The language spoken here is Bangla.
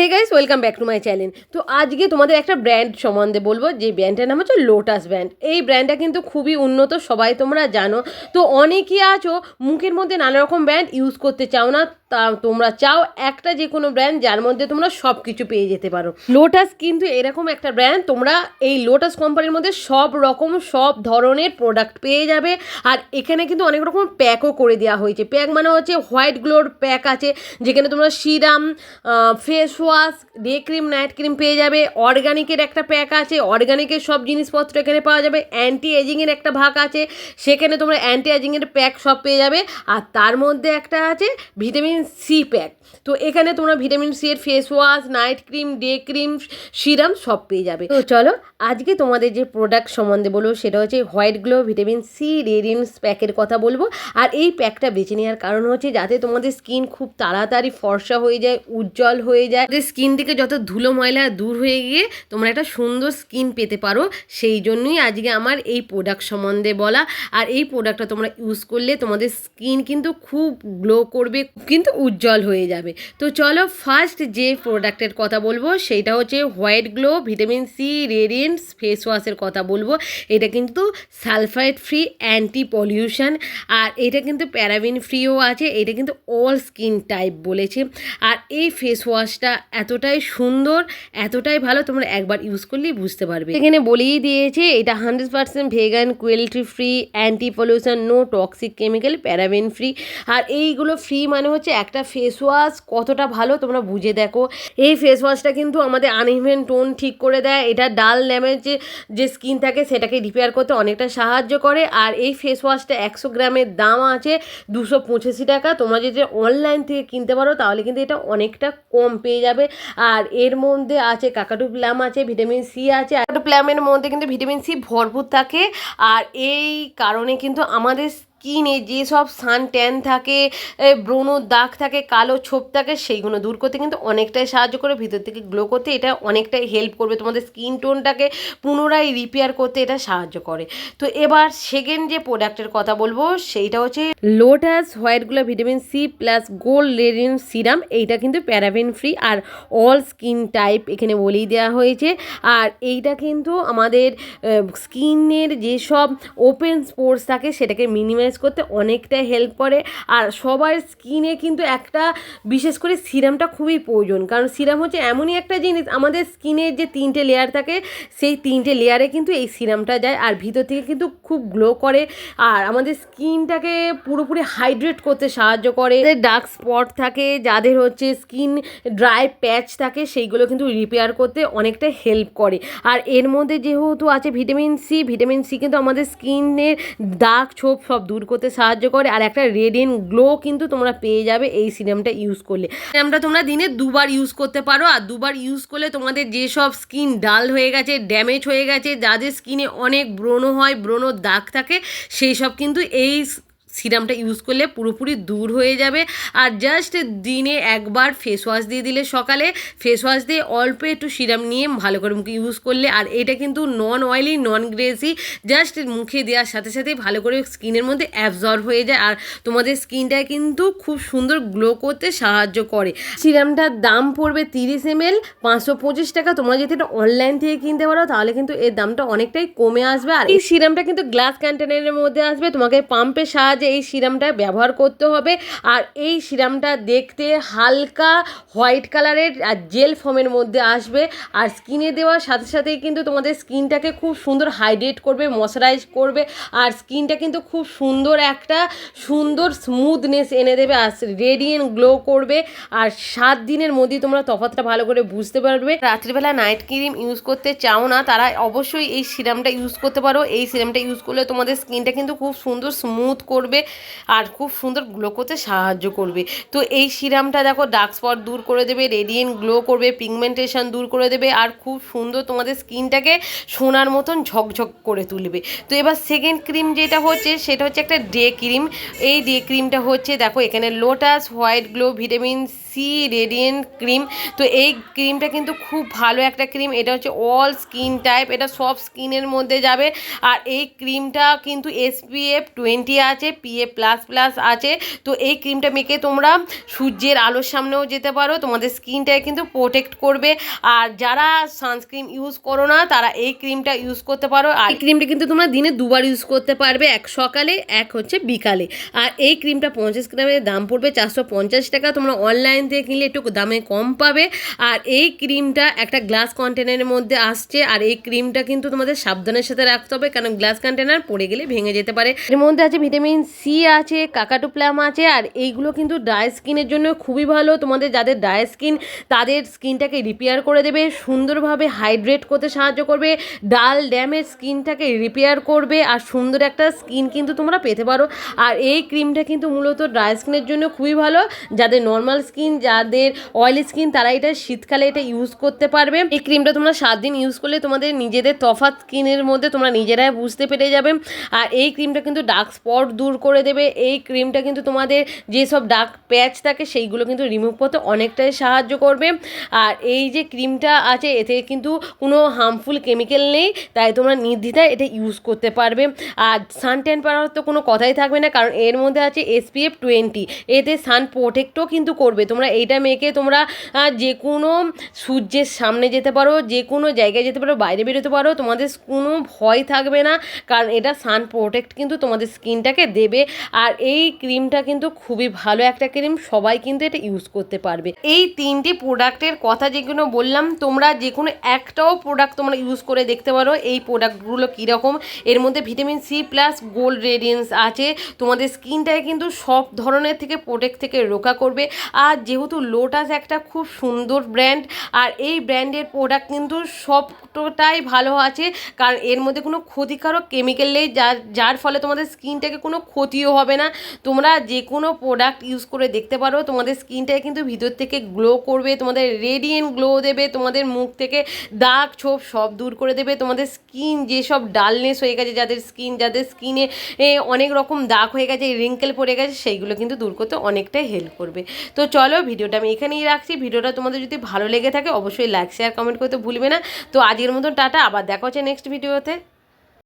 Hey guys welcome back to my channel তো আজকে তোমাদের একটা ব্র্যান্ড সম্বন্ধে বলব, যে ব্র্যান্ডটার নাম হচ্ছে লোটাস ব্র্যান্ড এই ব্র্যান্ডটা কিন্তু খুবই উন্নত, সবাই তোমরা জানো। তো অনেকেই আছো, মুখের মধ্যে নানা রকম ব্র্যান্ড ইউজ করতে চাও না, তা তোমরা চাও একটা যে কোনো ব্র্যান্ড যার মধ্যে তোমরা সব কিছু পেয়ে যেতে পারো। লোটাস কিন্তু এরকম একটা ব্র্যান্ড তোমরা এই লোটাস কোম্পানির মধ্যে সব রকম, সব ধরনের প্রোডাক্ট পেয়ে যাবে। আর এখানে কিন্তু অনেক রকম প্যাকও করে দেওয়া হয়েছে। প্যাক মানে হচ্ছে হোয়াইট গ্লোর প্যাক আছে, যেখানে তোমরা serum face day cream night cream পেয়ে যাবে। অর্গানিকের একটা প্যাক আছে অর্গানিকের সব জিনিসপত্র এখানে পাওয়া যাবে। অ্যান্টি এজিংয়ের একটা ভাগ আছে, সেখানে তোমরা অ্যান্টি এজিংয়ের প্যাক সব পেয়ে যাবে। আর তার মধ্যে একটা আছে ভিটামিন সি প্যাক তো এখানে তোমরা ভিটামিন সি এর face wash night cream day cream serum সব পেয়ে যাবে। তো চলো, আজকে তোমাদের যে প্রোডাক্ট সম্বন্ধে বলব, সেটা হচ্ছে white glow vitamin C radiance প্যাকের কথা বলব। আর এই প্যাকটা বেছে নেওয়ার কারণ হচ্ছে, যাতে তোমাদের স্কিন খুব তাড়াতাড়ি ফর্সা হয়ে যায়, উজ্জ্বল হয়ে যায়। তোমাদের স্কিন থেকে যত ধুলো ময়লা দূর হয়ে গিয়ে তোমরা একটা সুন্দর স্কিন পেতে পারো, সেই জন্যই আজকে আমার এই প্রোডাক্ট সম্বন্ধে বলা। আর এই প্রোডাক্টটা তোমরা ইউজ করলে তোমাদের স্কিন কিন্তু খুব গ্লো করবে, কিন্তু উজ্জ্বল হয়ে যাবে। তো চলো ফার্স্ট যে প্রোডাক্টের কথা বলব সেইটা হচ্ছে white glow vitamin C radiance face ওয়াশের কথা বলব। এটা কিন্তু সালফাইড ফ্রি অ্যান্টি পলিউশন আর এটা কিন্তু প্যারাবিন ফ্রিও আছে, এটা কিন্তু অল স্কিন টাইপ বলেছে। আর এই ফেস ওয়াশটা এতটাই সুন্দর, এতটাই ভালো, তোমরা একবার ইউজ করলেই বুঝতে পারবে। এখানে বলেই দিয়েছে, এটা hundred percent vegan quality free anti pollution no toxic chemical paraben free আর এইগুলো ফ্রি মানে হচ্ছে একটা ফেস ওয়াশ কতটা ভালো তোমরা বুঝে দেখো। এই ফেস ওয়াশটা কিন্তু আমাদের আনইভেন টোন ঠিক করে দেয়, এটা ডাল ড্যামেজ যে যে স্কিন থাকে, সেটাকে রিপেয়ার করতে অনেকটা সাহায্য করে। আর এই ফেস ওয়াশটা একশো গ্রামের দাম আছে, দুশো পঁচাশি টাকা। তোমরা যদি অনলাইন থেকে কিনতে পারো, তাহলে কিন্তু এটা অনেকটা কম পেয়ে যাবে। আর এর মধ্যে আছে কাকাটু প্লাম আছে, ভিটামিন সি আছে। কাকাটু প্লামের মধ্যে কিন্তু ভিটামিন সি ভরপুর থাকে। আর এই কারণে কিন্তু আমাদের স্কিনে যেসব সান ট্যান থাকে এ, ব্রণর দাগ থাকে কালো ছোপ থাকে সেইগুলো দূর করতে কিন্তু অনেকটাই সাহায্য করে ভিতর থেকে গ্লো করতে। এটা অনেকটাই হেল্প করবে। তোমাদের স্কিন টোনটাকে পুনরায় রিপেয়ার করতে এটা সাহায্য করে। তো এবার সেকেন্ড যে প্রোডাক্টের কথা বলব সেইটা হচ্ছে লোটাস হোয়াইটগুলো ভিটামিন সি প্লাস গোল্ড লেরিন সিরাম এইটা কিন্তু প্যারাবেন ফ্রি আর অল স্কিন টাইপ এখানে বলেই দেওয়া হয়েছে। আর এইটা কিন্তু আমাদের স্কিনের যেসব ওপেন স্পোর্টস থাকে সেটাকে মিনিমাইজ করতে অনেকটাই হেল্প করে। আর সবার স্কিনে কিন্তু একটা বিশেষ করে সিরামটা খুবই প্রয়োজন। কারণ সিরাম হচ্ছে এমনই একটা জিনিস, আমাদের স্কিনের যে তিনটে লেয়ার থাকে, সেই তিনটে লেয়ারে কিন্তু এই সিরামটা যায় আর ভিতর থেকে কিন্তু খুব গ্লো করে। আর আমাদের স্কিনটাকে পুরোপুরি হাইড্রেট করতে সাহায্য করে। ডার্ক স্পট থাকে, যাদের হচ্ছে স্কিন ড্রাই প্যাচ থাকে, সেইগুলো কিন্তু রিপেয়ার করতে অনেকটা হেল্প করে। আর এর মধ্যে যেহেতু আছে ভিটামিন সি ভিটামিন সি কিন্তু আমাদের স্কিনের দাগ ছোপ সব দূর করতে সাহায্য করে আর একটা রেডিয়েন্ট গ্লো কিন্তু তোমরা পেয়ে যাবে এই সিরামটা ইউজ করলে। সিরামটা তোমরা দিনে দুবার ইউজ করতে পারো আর দুবার ইউজ করলে তোমাদের যেসব স্কিন ডাল হয়ে গেছে ড্যামেজ হয়ে গেছে, যাদের স্কিনে অনেক ব্রণ হয়, ব্রণ দাগ থাকে সেই সব কিন্তু এই সিরামটা ইউজ করলে পুরোপুরি দূর হয়ে যাবে। আর জাস্ট দিনে একবার ফেস ওয়াশ দিয়ে দিলে সকালে ফেস ওয়াশ দিয়ে অল্প একটু সিরাম নিয়ে ভালো করে মুখে ইউজ করলে, আর এটা কিন্তু non oily non greasy just মুখে দেওয়ার সাথে সাথে ভালো করে স্কিনের মধ্যে অ্যাবজর্ব হয়ে যায়, আর তোমাদের স্কিনটা কিন্তু খুব সুন্দর গ্লো করতে সাহায্য করে। সিরামটার দাম পড়বে তিরিশ এম এল পাঁচশো পঁচিশ টাকা। তোমরা যদি এটা অনলাইন থেকে কিনতে পারো, তাহলে কিন্তু এর দামটা অনেকটাই কমে আসবে। আর এই সিরামটা কিন্তু গ্লাস কন্টেনারের মধ্যে আসবে। তোমাকে পাম্পের সাহায্যে এই সিরামটা ব্যবহার করতে হবে। আর এই সিরামটা দেখতে হালকা হোয়াইট কালারের, আর জেল ফর্মের মধ্যে আসবে। আর স্কিনে দেওয়ার সাথে সাথেই কিন্তু তোমাদের স্কিনটাকে খুব সুন্দর হাইড্রেট করবে, ময়শ্চারাইজ করবে। আর স্কিনটা কিন্তু খুব সুন্দর একটা সুন্দর স্মুথনেস এনে দেবে, আর রেডিয়েন্ট গ্লো করবে। আর সাত দিনের মধ্যে তোমরা তফাৎটা ভালো করে বুঝতে পারবে। রাত্রিবেলা নাইট ক্রিম ইউজ করতে চাও না, তারা অবশ্যই এই সিরামটা ইউজ করতে পারো। এই সিরামটা ইউজ করলে তোমাদের স্কিনটা কিন্তু খুব সুন্দর স্মুথ করবে। আর খুব সুন্দর গ্লো করতে সাহায্য করবে। তো এই সিরামটা দেখো ডার্ক স্পট দূর করে দেবে রেডিয়েন্ট গ্লো করবে পিগমেন্টেশন দূর করে দেবে আর খুব সুন্দর তোমাদের স্কিনটাকে সোনার মতন ঝকঝক করে তুলবে। তো এবার সেকেন্ড ক্রিম যেটা হচ্ছে সেটা হচ্ছে একটা ডে ক্রিম এই ডে ক্রিমটা হচ্ছে দেখো এখানে Lotus white glow vitamin C radiant cream তো এই ক্রিমটা কিন্তু খুব ভালো একটা ক্রিম এটা হচ্ছে অল স্কিন টাইপ এটা সব স্কিনের মধ্যে যাবে। আর এই ক্রিমটা কিন্তু এসপিএফ টোয়েন্টি আছে পিএ প্লাস প্লাস আছে, তো এই ক্রিমটা মেখে তোমরা সূর্যের আলোর সামনেও যেতে পারো। তোমাদের স্কিনটাকে কিন্তু প্রোটেক্ট করবে। আর যারা সানস্ক্রিন ইউজ করো না, তারা এই ক্রিমটা ইউজ করতে পারো। আর এই ক্রিমটা কিন্তু তোমরা দিনে দুবার ইউজ করতে পারবে, এক সকালে, এক হচ্ছে বিকালে। আর এই ক্রিমটা পঞ্চাশ গ্রামের দাম পড়বে চারশো পঞ্চাশ টাকা। তোমরা অনলাইন থেকে কিনলে একটু দামে কম পাবে। আর এই ক্রিমটা একটা গ্লাস কন্টেনারের মধ্যে আসছে। আর এই ক্রিমটা কিন্তু তোমাদের সাবধানের সাথে রাখতে হবে, কারণ গ্লাস কন্টেনার পড়ে গেলে ভেঙে যেতে পারে। এর মধ্যে আছে ভিটামিন সি আছে কাকাটু প্লাম আছে, আর এইগুলো কিন্তু ড্রাই স্কিনের জন্য খুবই ভালো। তোমাদের যাদের ড্রাই স্কিন তাদের স্কিনটাকে রিপেয়ার করে দেবে, সুন্দরভাবে হাইড্রেট করতে সাহায্য করবে, ডাল ড্যামের স্কিনটাকে রিপেয়ার করবে, আর সুন্দর একটা স্কিন কিন্তু তোমরা পেতে পারো। আর এই ক্রিমটা কিন্তু মূলত ড্রাই স্কিনের জন্য খুবই ভালো। যাদের নর্মাল স্কিন যাদের অয়েলি স্কিন তারা এটা শীতকালে এটা ইউজ করতে পারবে। এই ক্রিমটা তোমরা সাত দিন ইউজ করলে তোমাদের নিজেদের তফাৎ স্কিনের মধ্যে তোমরা নিজেরাই বুঝতে পেরে যাবে। আর এই ক্রিমটা কিন্তু ডার্ক স্পট দূর করে দেবে, এই ক্রিমটা কিন্তু তোমাদের যেসব ডার্ক প্যাচ থাকে সেইগুলো কিন্তু রিমুভ করতে অনেকটাই সাহায্য করবে। আর এই যে ক্রিমটা আছে এতে কিন্তু কোনো হার্মফুল কেমিক্যাল নেই, তাই তোমরা নির্দ্বিধায় এটা ইউজ করতে পারবে। আর সান ট্যান পাওয়ার তো কোনো কথাই থাকবে না, কারণ এর মধ্যে আছে এসপিএফ টোয়েন্টি এতে সান প্রোটেক্টও কিন্তু করবে। তোমরা এইটা মেখে তোমরা যে কোনো সূর্যের সামনে যেতে পারো যে কোনো জায়গায় যেতে পারো, বাইরে বেরোতে পারো, তোমাদের কোনো ভয় থাকবে না, কারণ এটা সান প্রোটেক্ট কিন্তু তোমাদের স্কিনটাকে দেবে। আর এই ক্রিমটা কিন্তু খুবই ভালো একটা ক্রিম, সবাই কিন্তু এটা ইউজ করতে পারবে। এই তিনটি প্রোডাক্টের কথা যেগুলো বললাম, তোমরা যে কোনো একটাও প্রোডাক্ট তোমরা ইউজ করে দেখতে পারো। এই প্রোডাক্টগুলো কীরকম? এর মধ্যে vitamin C plus gold radiance আছে। তোমাদের স্কিনটাকে কিন্তু সব ধরনের থেকে প্রোটেক্ট থেকে রক্ষা করবে। আর যেহেতু লোটাস একটা খুব সুন্দর ব্র্যান্ড আর এই ব্র্যান্ডের প্রোডাক্ট কিন্তু সবটাই ভালো আছে। কারণ এর মধ্যে কোনো ক্ষতিকারক কেমিক্যাল নেই, যার যার ফলে তোমাদের স্কিনটাকে কোনো ক্ষতিও হবে না। তোমরা যে কোনো প্রোডাক্ট ইউজ করে দেখতে পারো। তোমাদের স্কিনটাকে কিন্তু ভিতর থেকে গ্লো করবে, তোমাদের রেডিয়েন্ট গ্লো দেবে, তোমাদের মুখ থেকে দাগ ছোপ সব দূর করে দেবে। তোমাদের স্কিন যেসব ডালনেস হয়ে গেছে, যাদের স্কিন যাদের স্কিনে অনেক রকম দাগ হয়ে গেছে রিঙ্কেল পড়ে গেছে, সেইগুলো কিন্তু দূর করতে অনেকটাই হেল্প করবে। তো চলো ভিডিওটা আমি এখানেই রাখছি। ভিডিওটা তোমাদের যদি ভালো লেগে থাকে, অবশ্যই লাইক শেয়ার কমেন্ট করতে ভুলবে না। তো আজকের মতন টাটা। আবার দেখা হচ্ছে নেক্সট ভিডিওতে